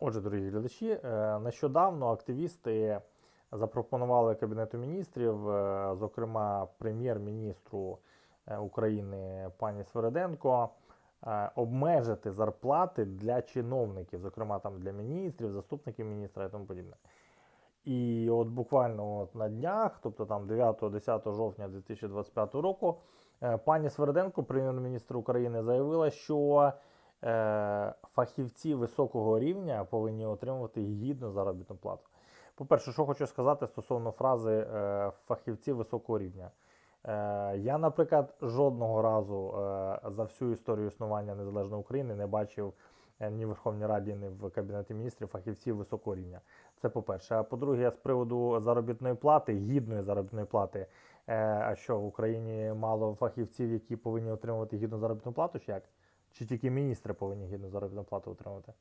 Отже, дорогі глядачі, е, нещодавно активісти запропонували Кабінету міністрів, е, зокрема прем'єр-міністру е, України пані Свереденко, обмежити зарплати для чиновників, зокрема там для міністрів, заступників міністра і тому подібне. І от буквально от на днях, тобто там 9-10 жовтня 2025 року, пані Сверденко, прем'єр-міністр України, заявила, що фахівці високого рівня повинні отримувати гідну заробітну плату. По-перше, що хочу сказати стосовно фрази е, фахівці високого рівня. Е, я, наприклад, жодного разу е, за всю історію існування незалежної України не бачив е, ні в Верховній Раді, ні в Кабінеті міністрів фахівців високого рівня. Це по-перше. А по-друге, з приводу заробітної плати, гідної заробітної плати. Е, а що в Україні мало фахівців, які повинні отримувати гідну заробітну плату, чи як? Чи тільки міністри повинні гідну заробітну плату отримувати?